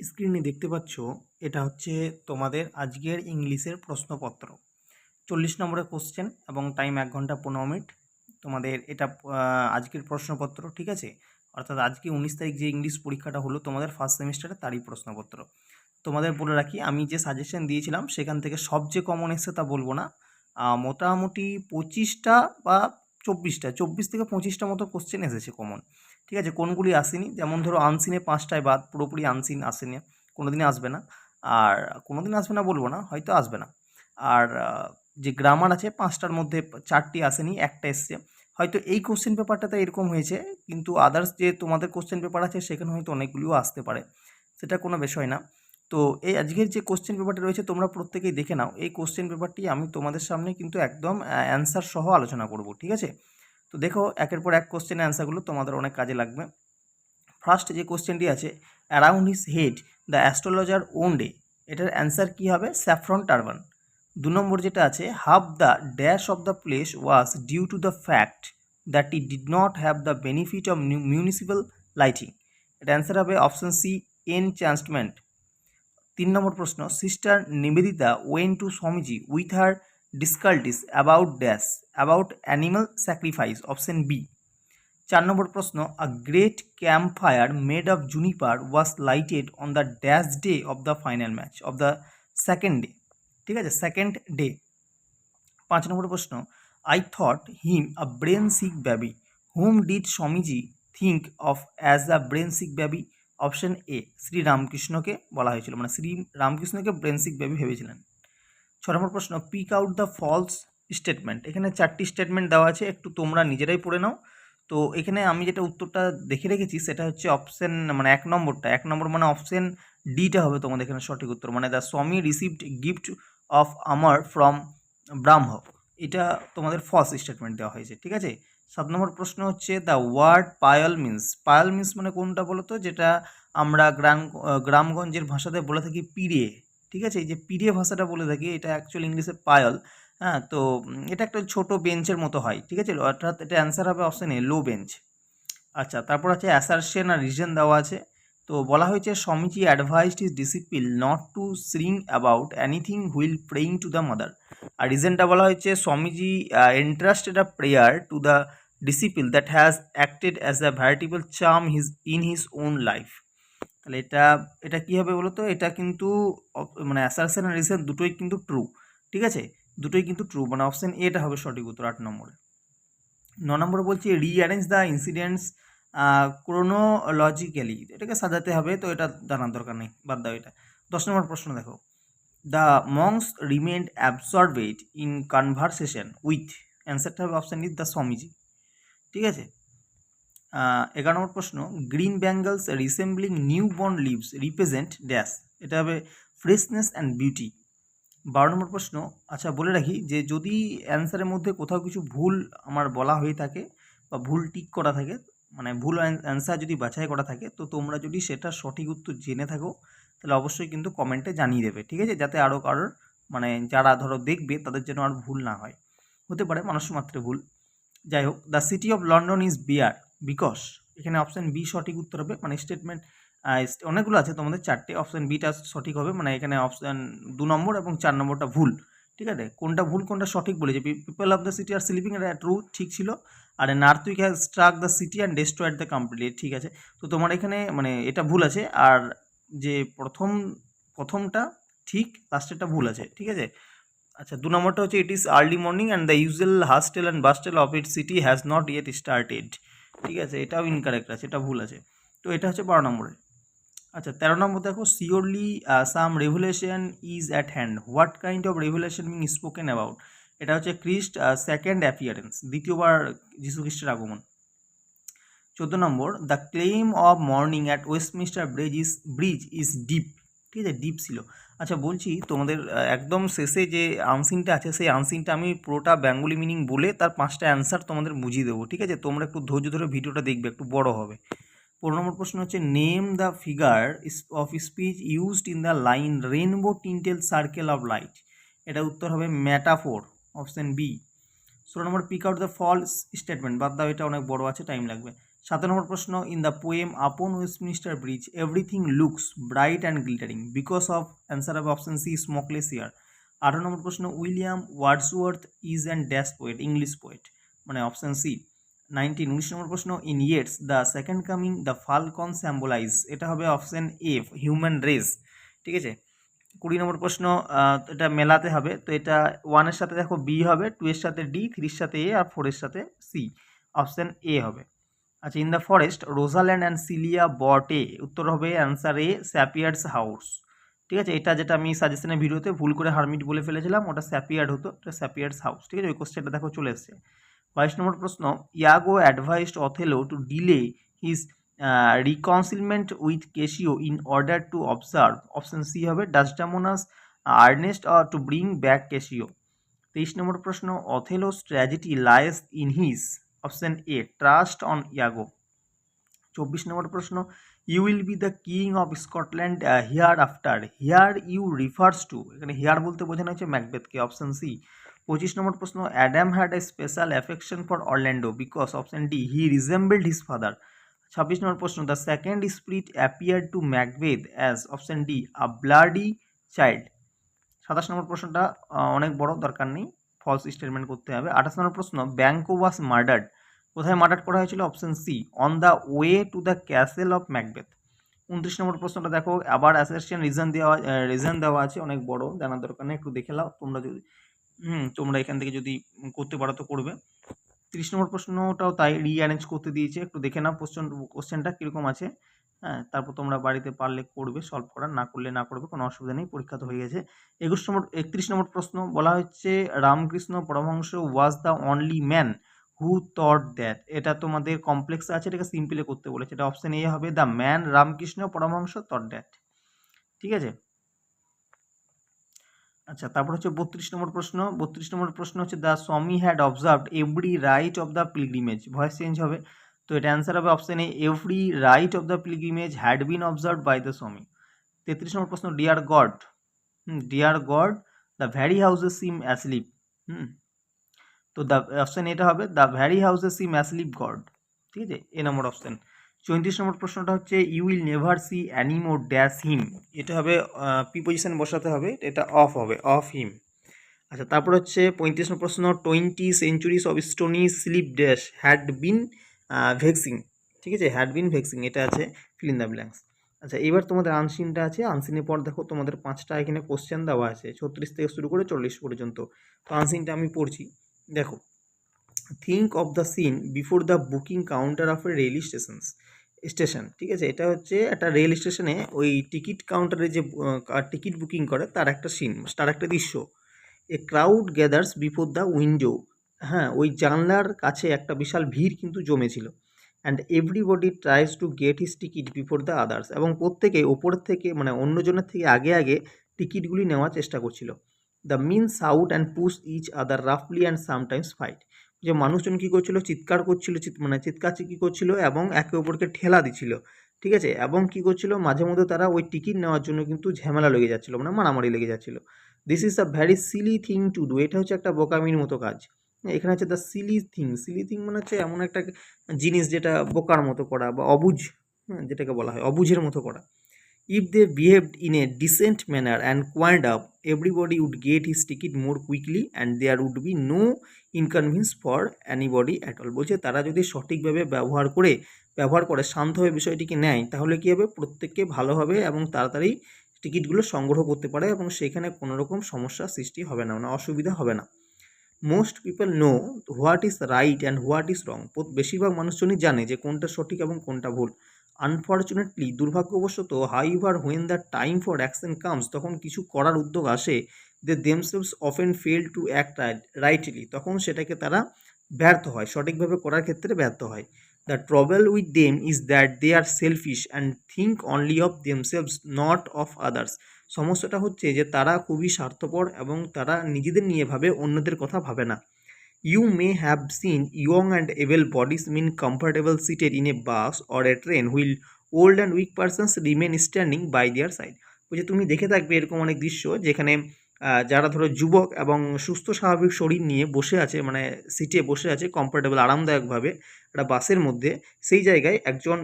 স্ক্রিনে দেখতে পাচ্ছ, এটা হচ্ছে তোমাদের আজকের ইংলিশের প্রশ্নপত্র। চল্লিশ নম্বরের কোশ্চেন এবং টাইম এক ঘণ্টা পনেরো মিনিট তোমাদের এটা আজকের প্রশ্নপত্র, ঠিক আছে? অর্থাৎ আজকে উনিশ তারিখ যে ইংলিশ পরীক্ষাটা হলো তোমাদের ফার্স্ট সেমিস্টারে তারই প্রশ্নপত্র। তোমাদের বলে রাখি, আমি যে সাজেশন দিয়েছিলাম, সেখান থেকে সবচেয়ে কমন এসছে তা বলব না। মোটামুটি পঁচিশটা বা চব্বিশটা, চব্বিশ থেকে পঁচিশটা মতো কোশ্চেন এসেছে কমন ঠিক আছে? কোনগুলি আসেনি? যেমন ধরো আনসিনে পাঁচটায় বাদ, পুরোপুরি আনসিন আসেনি। কোনো দিনই আসবে না। আর কোনো দিন আসবে না বলব না, হয়তো আসবে না। আর যে গ্রামার আছে, পাঁচটার মধ্যে চারটি আসেনি, একটা এসছে। হয়তো এই কোশ্চেন পেপারটাতে এরকম হয়েছে, কিন্তু আদার্স যে তোমাদের কোশ্চেন পেপার আছে, সেখানে হয়তো অনেকগুলিও আসতে পারে। সেটা কোনো বিষয় না। তো এই আজকের যে কোশ্চেন পেপারটা রয়েছে, তোমরা প্রত্যেকেই দেখে নাও। এই কোশ্চেন পেপারটি আমি তোমাদের সামনে কিন্তু একদম অ্যান্সার সহ আলোচনা করব, ঠিক আছে? তো দেখো, একের পর এক কোশ্চেনের অ্যান্সারগুলো তোমাদের অনেক কাজে লাগবে। ফার্স্ট যে কোশ্চেনটি আছে around his head the astrologer own day এটার অ্যান্সার কী হবে? স্যাফ্রন টার্বান দু নম্বর যেটা আছে half the dash of the place was due to the fact that it did not have the benefit of municipal lighting এটা answer হবে option C an enchantment তিন নম্বর প্রশ্ন sister Nivedita went to Swamiji with her difficulties about dash about animal sacrifice option B চার নম্বর প্রশ্ন a great camp fire made of juniper was lighted on the dash day of the final match of the second day ঠিক আছে second day পাঁচ নম্বর প্রশ্ন I thought him a brain sick baby whom did Swamiji think of as a brain sick baby option A Shri রামকৃষ্ণকে বলা হয়েছিল মানে শ্রী রামকৃষ্ণকে brain sick baby ভেবেছিলেন। ছ নম্বর প্রশ্ন pick out the false statement এখানে চারটি স্টেটমেন্ট দেওয়া আছে, একটু তোমরা নিজেরাই পড়ে নাও। তো এখানে আমি যেটা উত্তরটা দেখে রেখেছি, সেটা হচ্ছে অপশন মানে এক নম্বরটা। এক নম্বর মানে অপশন ডিটা হবে তোমাদের এখানে সঠিক উত্তর মানে the Swami received gift of আমার ফ্রম ব্রাহ্ম এটা তোমাদের ফলস স্টেটমেন্ট দেওয়া হয়েছে, ঠিক আছে? সাত নম্বর প্রশ্ন হচ্ছে the word pall means pall means মানে কোনটা বলো তো যেটা আমরা গ্রাম গ্রামগঞ্জের ভাষাতে বলে থাকি, পিড়ে। ঠিক আছে? এই যে পিড়ে ভাষাটা বলে থাকি, এটা অ্যাকচুয়ালি ইংলিশে পায়ল হ্যাঁ? তো এটা একটা ছোট বেঞ্চের মতো হয়, ঠিক আছে? অর্থাৎ এটা অ্যান্সার হবে অপশন এ লো বেঞ্চ আচ্ছা তারপর আছে অ্যাসারশন আর রিজন দেওয়া আছে। তো বলা হয়েছে, Swamiji advised is discipline not to string about anything while praying to the mother আর রিজনটা বলা হয়েছে, Swamiji interested a prayer to the discipline that has acted as a veritable charm his in his own life তাহলে এটা এটা কী হবে বলো তো এটা কিন্তু মানে অ্যাসারশন আর রিজন দুটোই কিন্তু ট্রু ঠিক আছে? দুটোই কিন্তু ট্রু মানে অপশন এটা হবে সঠিক উত্তর আট নম্বরে। ন নম্বরে বলছি রিঅ্যারেঞ্জ দ্য ইনসিডেন্টস ক্রোনোলজিক্যালি এটাকে সাজাতে হবে, তো এটা জানার দরকার নেই, বাদ দাও এটা। দশ নম্বর প্রশ্ন দেখো। The monks remained absorbed in conversation with অ্যান্সারটা হবে অপশান ইজ দ্য স্বামীজি, ঠিক আছে? এগারো নম্বর প্রশ্ন, green bangles resembling new born leaves represent dash এটা হবে ফ্রেশনেস অ্যান্ড বিউটি বারো নম্বর প্রশ্ন আচ্ছা বলে রাখি যে যদি অ্যান্সারের মধ্যে কোথাও কিছু ভুল আমার বলা হয়ে থাকে বা ভুল টিক করা থাকে মানে ভুল অ্যান্সার যদি বাছাই করা থাকে, তো তোমরা যদি সেটা সঠিক উত্তর জেনে থাকো, তাহলে অবশ্যই কিন্তু কমেন্টে জানিয়ে দেবে, ঠিক আছে? যাতে আরও কারোর মানে যারা ধরো দেখবে, তাদের যেন আর ভুল না হয়। হতে পারে মানুষ মাত্রে ভুল। যাই হোক the city of London is bear because এখানে অপশান বি সঠিক উত্তর হবে মানে স্টেটমেন্ট অনেকগুলো আছে তোমাদের চারটে। অপশান বিটা সঠিক হবে মানে এখানে অপশান দু নম্বর এবং চার নম্বরটা ভুল। ঠিক আছে? কোনটা ভুল, কোনটা সঠিক বলেছে? People of the city are sleeping এটা ট্রু ঠিক ছিল। আর earthquake has struck the city and destroyed the complete ঠিক আছে? তো তোমার এখানে মানে এটা ভুল আছে। আর যে প্রথম, প্রথমটা ঠিক লাস্টেরটা ভুল আছে, ঠিক আছে? আচ্ছা দু নম্বরটা হচ্ছে it is early morning and the usual hustle and bustle of it city has not yet started ঠিক আছে, এটাও ইনকারেক্ট আছে, এটা ভুল আছে। তো এটা হচ্ছে বারো নম্বরে। আচ্ছা তেরো নম্বর দেখো surely some revolution is at hand what kind of revolution Ming spoken about এটা হচ্ছে খ্রিস্ট সেকেন্ড অ্যাপিয়ারেন্স দ্বিতীয়বার যীশু খ্রিস্টের আগমন। চোদ্দ নম্বর the calm of morning at Westminster Bridge is bridge is deep ঠিক আছে ডিপ ছিল। আচ্ছা বলছি তোমাদের একদম শেষে যে আনসিনটা আছে, সেই আনসিনটা আমি পুরোটা বেঙ্গলি মিনিং বলে তার পাঁচটা অ্যান্সার তোমাদের বুঝিয়ে দেবো, ঠিক আছে? তোমরা একটু ধৈর্য ধরে ভিডিওটা দেখবে, একটু বড় হবে। পনেরো নম্বর প্রশ্ন হচ্ছে name the figure of speech used in the line rainbow tinted circle of light এটা উত্তর হবে ম্যাটাফোর অপশন বি ষোলো নম্বর pick out the false statement বাদ দাও, এটা অনেক বড় আছে টাইম লাগবে। সাত নম্বর প্রশ্ন in the poem upon Westminster Bridge everything looks bright and glittering because of answer হবে অপশন সি স্মোকলেস ইয়ার আঠারো নম্বর প্রশ্ন William Wordsworth is and dash poet English poet মানে অপশন সি নাইনটিন উনিশ নম্বর প্রশ্ন in Yeats the second coming the falcon symbolise এটা হবে option a human race ঠিক আছে? কুড়ি নম্বর প্রশ্ন এটা মেলাতে হবে। তো এটা ওয়ানের সাথে দেখো বি হবে টু এর সাথে ডি থ্রির সাথে এ আর ফোরের সাথে সি অপশন এ হবে। আচ্ছা in the forest Rosalind and Celia both উত্তর হবে অ্যান্সার এ স্যাপিয়ার্ডস হাউস ঠিক আছে? এটা যেটা আমি সাজেশনের ভিডিওতে ভুল করে হারমিট বলে ফেলেছিলাম, ওটা স্যাপিয়ার্ড হতো, এটা স্যাপিয়ার্ডস হাউস ঠিক আছে? ওই কোশ্চেনটা দেখো চলে এসছে। বাইশ নম্বর প্রশ্ন Iago advised Othello to delay his reconcilement with Cassio in order to observe option C হবে Desdemona's earnest to bring back Cassio তেইশ নম্বর প্রশ্ন Othello tragedy lies in his option A trust on Iago চব্বিশ নম্বর প্রশ্ন you will be the king of Scotland hereafter here you refers to এখানে here বলতে বোঝানো হচ্ছে ম্যাকবেথকে অপশন সি পঁচিশ নম্বর প্রশ্ন Adam had a special affection for Orlando because option D he resembled his father ছাব্বিশ নম্বর প্রশ্ন the second spirit appeared to Macbeth as option D a bloody child সাতাশ নম্বর প্রশ্নটা অনেক বড়, দরকার নেই। ফলস স্টেটমেন্ট করতে হবে। আঠাশ নম্বর প্রশ্ন ব্যাঙ্কো ওয়াজ মার্ডার্ড কোথায় মার্ডার করা হয়েছিল? Option C on the way to the castle of Macbeth উনত্রিশ নম্বর প্রশ্নটা দেখো, আবার অ্যাসেশন রিজন দেওয়া রিজন দেওয়া আছে, অনেক বড়, জানার দরকার নেই, একটু দেখে নাও, তোমরা যদি, হুম, তোমরা এখান থেকে যদি করতে পারো তো করবে। তিরিশ নম্বর প্রশ্নটাও তাই রিঅ্যারেঞ্জ করতে দিয়েছে, একটু দেখে নাও কোশ্চেন কোশ্চেনটা কীরকম আছে। হ্যাঁ তারপর তোমরা বাড়িতে পারলে করবে সলভ করার, না করলে না করবে, কোনো অসুবিধা নেই, পরীক্ষা তো হয়ে গেছে। একুশ নম্বর, একত্রিশ নম্বর প্রশ্ন বলা হচ্ছে, Ramakrishna Paramahamsa was the only man who thought that এটা তোমাদের কমপ্লেক্স আছে, এটাকে সিম্পলে করতে বলেছে। এটা অপশন এ হবে the man Ramakrishna Paramahamsa thought that ঠিক আছে? আচ্ছা তারপর হচ্ছে বত্রিশ নম্বর প্রশ্ন। বত্রিশ নম্বর প্রশ্ন হচ্ছে the swami had observed every rite of the pilgrimage voice change হবে। তো এটা অ্যান্সার হবে option A every rite of the pilgrimage had been observed by the swami তেত্রিশ নম্বর প্রশ্ন dear God hmm dear God the very houses seem asleep hmm তো the option এটা হবে the very houses seem asleep God ঠিক আছে? A number option চৌত্রিশ number প্রশ্নটা হচ্ছে you will never see anymore dash him এটা হবে পি পজিশন বসাতে হবে, এটা অফ হবে অফ হিম আচ্ছা তারপর হচ্ছে, পঁয়ত্রিশ নম্বর প্রশ্ন twenty centuries of stony sleep dash had been vexing ঠিক আছে? হ্যাড বিন ভেক্সিং এটা আছে ফিল ইন দ্য ব্ল্যাঙ্কস আচ্ছা এবার তোমাদের আনসিনটা আছে আনসিনের পর দেখো তোমাদের পাঁচটা এখানে কোশ্চেন দেওয়া আছে, ছত্রিশ থেকে শুরু করে চল্লিশ পর্যন্ত। তো আনসিনটা আমি পড়ছি। দেখো think of the scene before the booking counter of a rail stations station ঠিক আছে? এটা হচ্ছে একটা রেল স্টেশনে ওই টিকিট কাউন্টারে যে টিকিট বুকিং করে, তার একটা সিন তার একটা দৃশ্য। A crowd gathers before the window হ্যাঁ ওই জানলার কাছে একটা বিশাল ভিড় কিন্তু জমেছিল। And everybody tries to get his ticket before the others এবং প্রত্যেকে ওপরের থেকে মানে অন্যজনের থেকে আগে আগে টিকিটগুলি নেওয়ার চেষ্টা করছিল। The men shout and push each other রাফলি and sometimes fight যে মানুষজন কী করছিল? চিৎকার করছিল মানে চিৎকার চিৎকি করছিল এবং একে অপরকে ঠেলা দিছিল। ঠিক আছে? এবং কী করছিল? মাঝে মধ্যে তারা ওই টিকিট নেওয়ার জন্য কিন্তু ঝামেলা লেগে যাচ্ছিল মানে মারামারি লেগে যাচ্ছিল। This is a very silly thing to do এটা হচ্ছে একটা বোকামির মতো কাজ। এখানে হচ্ছে the silly thing silly thing মানে হচ্ছে এমন একটা জিনিস যেটা বোকার মতো করা বা অবুঝ হ্যাঁ যেটাকে বলা হয়, অবুঝের মতো করা। If they behaved in a decent manner and queued up everybody would get his ticket more quickly and there would be no inconvenience for anybody at all বলছে, তারা যদি সঠিকভাবে ব্যবহার করে ব্যবহার করে শান্তভাবে বিষয়টিকে নেয়, তাহলে কী হবে? প্রত্যেককে ভালোভাবে এবং তাড়াতাড়ি টিকিটগুলো সংগ্রহ করতে পারে এবং সেখানে কোনো রকম সমস্যার সৃষ্টি হবে না মানে অসুবিধা হবে না। Most people know what is right and what is wrong বেশিরভাগ মানুষজনই জানে যে কোনটা সঠিক এবং কোনটা ভুল। আনফর্চুনেটলি দুর্ভাগ্যবশত how however when the time for action comes তখন কিছু করার উদ্যোগ আসে they themselves often fail to act rightly তখন সেটাকে তারা ব্যর্থ হয়, সঠিকভাবে করার ক্ষেত্রে ব্যর্থ হয়। The trouble with them is that they are selfish and think only of themselves not of others সমস্যাটা হচ্ছে যে, তারা খুবই স্বার্থপর এবং তারা নিজেদের নিয়ে ভাবে, অন্যদের কথা ভাবে না। You may have seen young and able bodies men comfortable seated in a bus or a train while old and weak persons remain standing by their side বলছে তুমি দেখে থাকবে এরকম অনেক দৃশ্য যেখানে যারা ধরো যুবক এবং সুস্থ স্বাভাবিক শরীর নিয়ে বসে আছে মানে সিটে বসে আছে কমফোর্টেবল আরামদায়কভাবে একটা বাসের মধ্যে, সেই জায়গায় একজন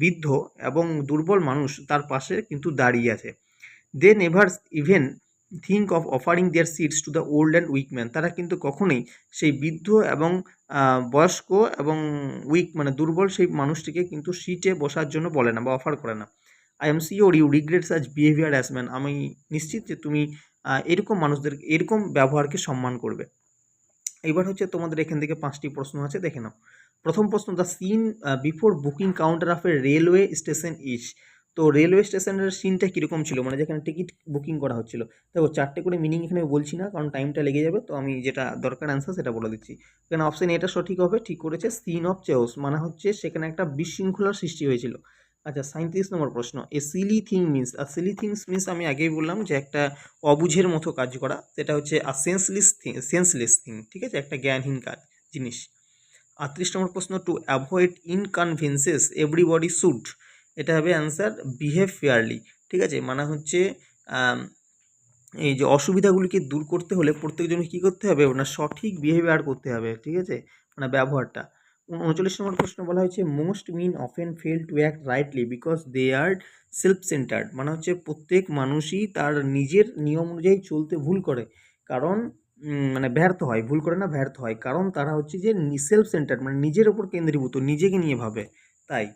বৃদ্ধ এবং দুর্বল মানুষ তার পাশে কিন্তু দাঁড়িয়ে আছে। They never even think of offering their seats to the old and weak man তারা কিন্তু কখনোই সেই বৃদ্ধ এবং বয়স্ক এবং উইক মানে দুর্বল সেই মানুষটিকে কিন্তু সিটে বসার জন্য বলে না বা অফার করে না। I am sure you regret such behaviour as man আমি নিশ্চিত যে তুমি এরকম মানুষদের, এরকম ব্যবহারকে সম্মান করবে। এবার হচ্ছে তোমাদের এখান থেকে পাঁচটি প্রশ্ন আছে, দেখে নাও। প্রথম প্রশ্ন the scene before booking counter of a railway station is তো রেলওয়ে স্টেশনের সিনটা কীরকম ছিল? মানে যেখানে টিকিট বুকিং করা হচ্ছিল। দেখো, চারটে করে মিনিং এখানে বলছি না, কারণ টাইমটা লেগে যাবে, তো আমি যেটা দরকার অ্যান্সার সেটা বলে দিচ্ছি। এখানে অপশন এটা সঠিক হবে, ঠিক করেছে সিন অফ চেওস মানে হচ্ছে সেখানে একটা বিশৃঙ্খলার সৃষ্টি হয়েছিল। আচ্ছা সাঁত্রিশ নম্বর প্রশ্ন এ সিলি থিং মিন্স আর সিলি থিংস মিন্স আমি আগেই বললাম যে একটা অবুঝের মতো কাজ করা সেটা হচ্ছে আর সেন্সলেস থিং সেন্সলেস থিং ঠিক আছে? একটা জ্ঞানহীন কাজ, জিনিস। আটত্রিশ নম্বর প্রশ্ন to avoid inconveniences everybody should এটা হবে অ্যান্সার বিহেভ ফেয়ারলি ঠিক আছে? মানে হচ্ছে এই যে অসুবিধাগুলিকে দূর করতে হলে প্রত্যেকজনকে কী করতে হবে? না সঠিক বিহেভিয়ার করতে হবে, ঠিক আছে? মানে ব্যবহারটা। উন- উনচল্লিশ নম্বর প্রশ্ন বলা হয়েছে most men often fail to act rightly because they are self centred মানে হচ্ছে, প্রত্যেক মানুষই তার নিজের নিয়ম অনুযায়ী চলতে ভুল করে। কারণ মানে ব্যর্থ হয়, ভুল করে না, ব্যর্থ হয়। কারণ তারা হচ্ছে যে সেলফ সেন্টার্ড মানে নিজের ওপর কেন্দ্রীভূত, নিজেকে নিয়ে ভাবে। তাই।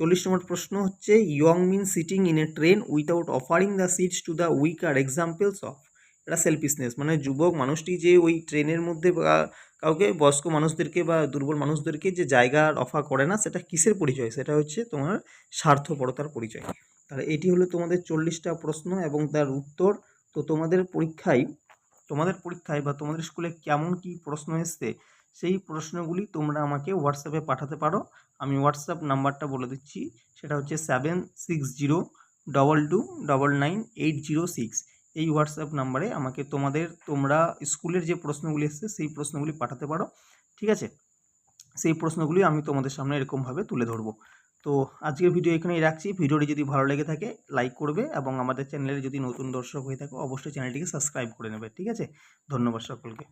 চল্লিশ নম্বর প্রশ্ন হচ্ছে young men sitting in a train without offering the seats to the weaker examples of এটা সেলফিসনেস মানে যুবক মানুষটি যে ওই ট্রেনের মধ্যে বা কাউকে, বয়স্ক মানুষদেরকে বা দুর্বল মানুষদেরকে যে জায়গার অফার করে না, সেটা কিসের পরিচয়? সেটা হচ্ছে তোমার স্বার্থপরতার পরিচয়। তাহলে এটি হলো তোমাদের চল্লিশটা প্রশ্ন এবং তার উত্তর। তো তোমাদের পরীক্ষায় তোমাদের পরীক্ষায় বা তোমাদের স্কুলে কেমন কি প্রশ্ন এসছে সেই প্রশ্নগুলি তোমরা আমাকে হোয়াটসঅ্যাপে পাঠাতে পারো। আমি হোয়াটসঅ্যাপ নাম্বারটা বলে দিচ্ছি। সেটা হচ্ছে seven six zero double two double nine eight zero six এই হোয়াটসঅ্যাপ নাম্বারে আমাকে তোমাদের, তোমরা স্কুলের যে প্রশ্নগুলি এসছে, সেই প্রশ্নগুলি পাঠাতে পারো। ঠিক আছে? সেই প্রশ্নগুলি আমি তোমাদের সামনে এরকমভাবে তুলে ধরবো। তো আজকের ভিডিও এখানেই রাখছি। ভিডিওটি যদি ভালো লেগে থাকে লাইক করবে এবং আমাদের চ্যানেলে যদি নতুন দর্শক হয়ে থাকো, অবশ্যই চ্যানেলটিকে সাবস্ক্রাইব করে নেবে। ঠিক আছে? ধন্যবাদ সকলকে।